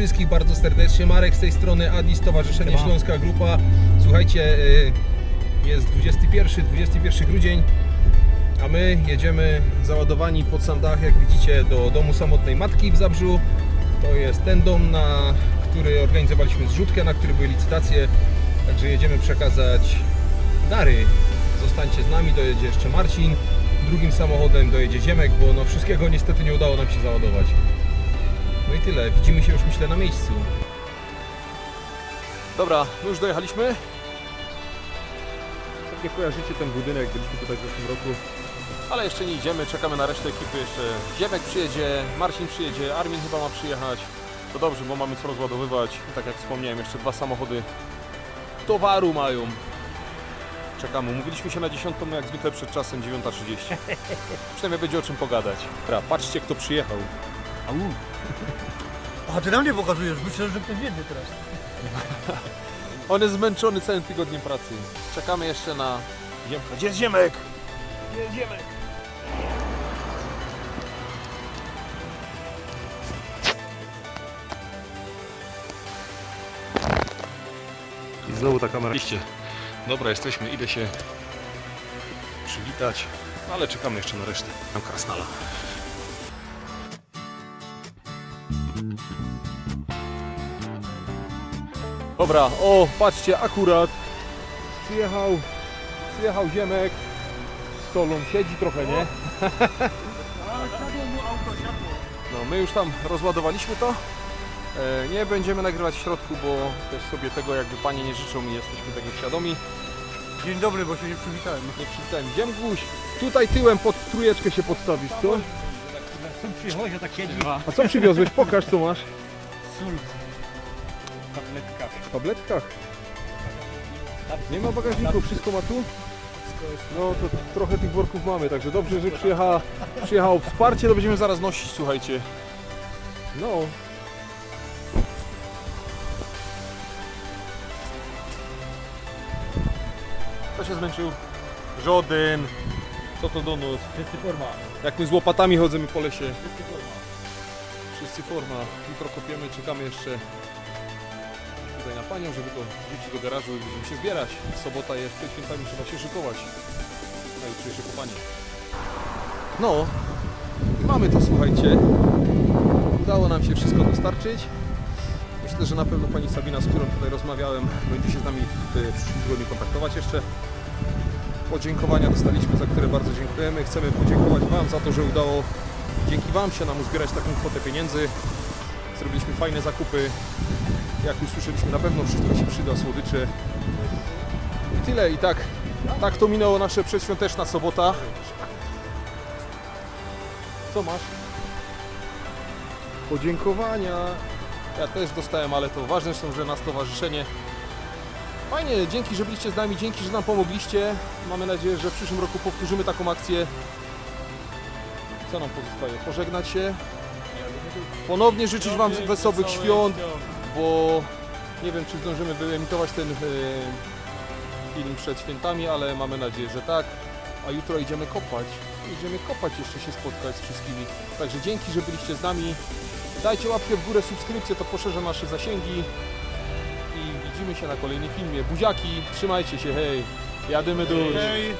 wszystkich bardzo serdecznie. Marek z tej strony, Adi Stowarzyszenie Siema. Śląska Grupa. Słuchajcie, y, jest 21, 21 grudzień, a my jedziemy załadowani pod sam dach, jak widzicie, do domu samotnej matki w Zabrzu. To jest ten dom, na który organizowaliśmy zrzutkę, na który były licytacje. Także jedziemy przekazać dary. Zostańcie z nami, dojedzie jeszcze Marcin. Drugim samochodem dojedzie Ziemek, bo no wszystkiego niestety nie udało nam się załadować. No i tyle. Widzimy się już myślę na miejscu. Dobra, my już dojechaliśmy. Pewnie kojarzycie ten budynek, byliśmy tutaj w zeszłym roku. Ale jeszcze nie idziemy, czekamy na resztę ekipy. Jeszcze Ziemek przyjedzie, Marcin przyjedzie, Armin chyba ma przyjechać. To dobrze, bo mamy co rozładowywać. Tak jak wspomniałem, jeszcze dwa samochody towaru mają. Czekamy. Mówiliśmy się na 10, no jak zwykle przed czasem 9.30. Przynajmniej będzie o czym pogadać. Dobra, patrzcie kto przyjechał. Au. A ty na mnie pokazujesz, myślę, że ktoś wiedzie teraz. On jest zmęczony całym tygodniem pracy. Czekamy jeszcze na Ziemka. Gdzie jest Ziemek? Gdzie jest Ziemek? I znowu ta kamera. Iście. Dobra, jesteśmy, idę się przywitać, ale czekamy jeszcze na resztę. Tam krasnala. Dobra, o, patrzcie, akurat przyjechał, przyjechał Ziemek z Solą, siedzi trochę, nie? No, my już tam rozładowaliśmy to. E, nie będziemy nagrywać w środku, bo też sobie tego jakby panie nie życzą i jesteśmy tego świadomi. Dzień dobry, bo się nie przywitałem. Nie przystałem. Ziemguś, tutaj tyłem pod trójeczkę się podstawisz, co? Sól przychodzi, tak siedzi. A co przywiozłeś? Pokaż co masz. Sól. Tabletka. W tabletkach. Nie ma bagażniku, wszystko ma tu? No to trochę tych worków mamy, także dobrze, że przyjechała, przyjechało wsparcie, to będziemy zaraz nosić, słuchajcie. No. Kto się zmęczył? Żaden. Co to do nos? Wszyscy forma. Jak my z łopatami chodzimy po lesie. Wszyscy forma. Wszyscy forma. Jutro kopiemy, czekamy jeszcze tutaj na panią, żeby to wrzucić do garażu i będziemy się zbierać. Sobota jest, przed świętami trzeba się szykować na jutrzejsze kopanie. No, mamy to, słuchajcie. Udało nam się wszystko dostarczyć. Myślę, że na pewno pani Sabina, z którą tutaj rozmawiałem, będzie się z nami w przyszłym tygodniu kontaktować jeszcze. Podziękowania dostaliśmy, za które bardzo dziękujemy. Chcemy podziękować Wam za to, że udało dzięki Wam się nam uzbierać taką kwotę pieniędzy. Zrobiliśmy fajne zakupy. Jak usłyszeliśmy, na pewno wszystko się przyda, słodycze. I tyle. I tak, tak to minęło nasze przedświąteczna sobota. Co masz? Podziękowania. Ja też dostałem, ale to ważne są, że na stowarzyszenie. Fajnie, dzięki, że byliście z nami, dzięki, że nam pomogliście. Mamy nadzieję, że w przyszłym roku powtórzymy taką akcję. Co nam pozostaje? Pożegnać się. Ponownie życzyć Wam wesołych świąt, bo nie wiem, czy zdążymy wyemitować ten e, film przed świętami, ale mamy nadzieję, że tak. A jutro idziemy kopać. Idziemy kopać, jeszcze się spotkać z wszystkimi. Także dzięki, że byliście z nami. Dajcie łapkę w górę, subskrypcję, to poszerza nasze zasięgi. I widzimy się na kolejnym filmie. Buziaki, trzymajcie się, hej. Jadymy do. Hej.